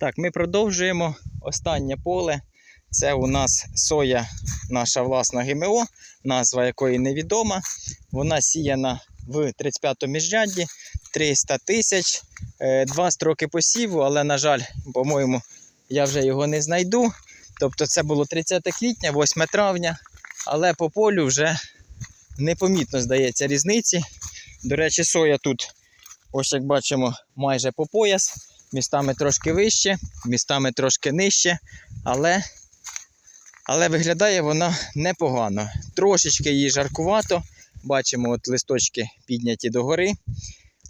Так, ми продовжуємо останнє поле. Це у нас соя, наша власна ГМО, назва якої невідома. Вона сіяна в 35-му міжрядді 300 тисяч, Е, два строки посіву, але, на жаль, по-моєму, я вже його не знайду. Тобто це було 30 квітня, 8 травня, але по полю вже непомітно здається різниці. До речі, соя тут, ось як бачимо, майже по пояс. Містами трошки вище, містами трошки нижче, але, але виглядає вона непогано. Трошечки її жаркувато. Бачимо, от листочки підняті догори,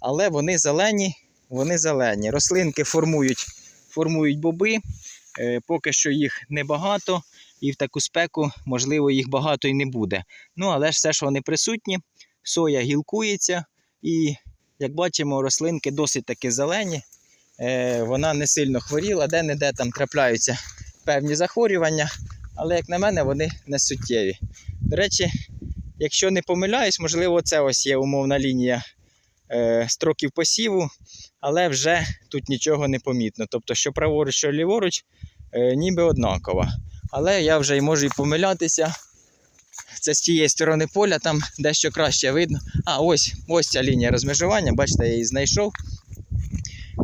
але вони зелені, вони зелені. Рослинки формують, формують боби. Е, поки що їх небагато, і в таку спеку, можливо, їх багато і не буде. Ну, але ж все ж вони присутні, соя гілкується, і, як бачимо, рослинки досить таки зелені. Е, вона не сильно хворіла, де-не-де там трапляються певні захворювання, але, як на мене, вони не суттєві. До речі, якщо не помиляюсь, можливо, це ось є умовна лінія е, строків посіву, але вже тут нічого не помітно. Тобто, що праворуч, що ліворуч, е, ніби однакова. Але я вже й можу і помилятися. Це з тієї сторони поля, там дещо краще видно. А, ось ось ця лінія розмежування, бачите, я її знайшов.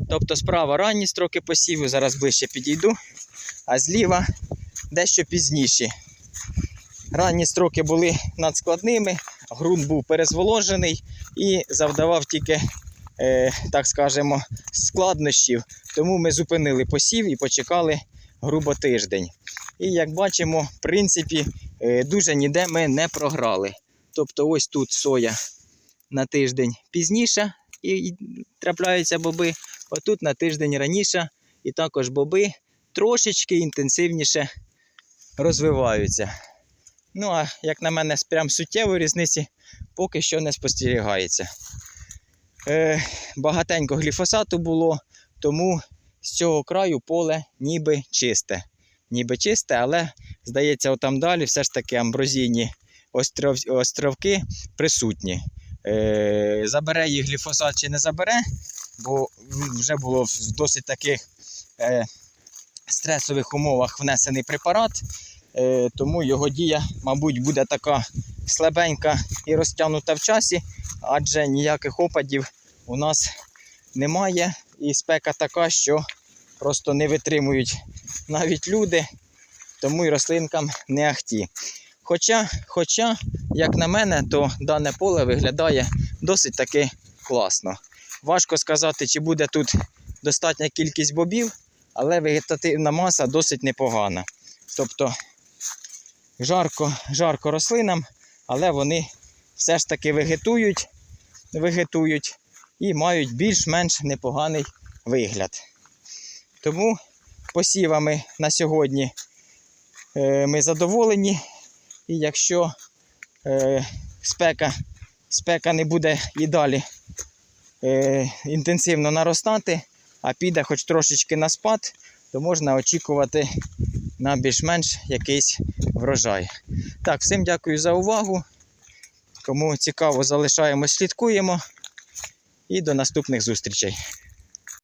Тобто справа ранні строки посіву, зараз ближче підійду, а зліва дещо пізніші. Ранні строки були надскладними, ґрунт був перезволожений і завдавав тільки, е, так скажемо, складнощів. Тому ми зупинили посів і почекали грубо тиждень. І як бачимо, в принципі, е, дуже ніде ми не програли. Тобто, ось тут соя на тиждень пізніше і трапляються боби. Отут на тиждень раніше, і також боби трошечки інтенсивніше розвиваються. Ну, а як на мене, прям суттєвої різниці поки що не спостерігається. Е, багатенько гліфосату було, тому з цього краю поле ніби чисте. Ніби чисте, але, здається, отам далі все ж таки амброзійні остров, островки присутні. Е, забере їх гліфосат чи не забере, бо вже було в досить таких е, стресових умовах внесений препарат, е, тому його дія, мабуть, буде така слабенька і розтягнута в часі, адже ніяких опадів у нас немає. І спека така, що просто не витримують навіть люди, тому і рослинкам не ахті. Хоча, хоча, як на мене, то дане поле виглядає досить таки класно. Важко сказати, чи буде тут достатня кількість бобів, але вегетативна маса досить непогана. Тобто жарко, жарко рослинам, але вони все ж таки вегетують, вегетують і мають більш-менш непоганий вигляд. Тому посівами на сьогодні е, ми задоволені. І якщо е, спека, спека не буде і далі інтенсивно наростати, а піде хоч трошечки на спад, то можна очікувати на більш-менш якийсь врожай. Так, всім дякую за увагу. Кому цікаво, залишаємо, слідкуємо. І до наступних зустрічей.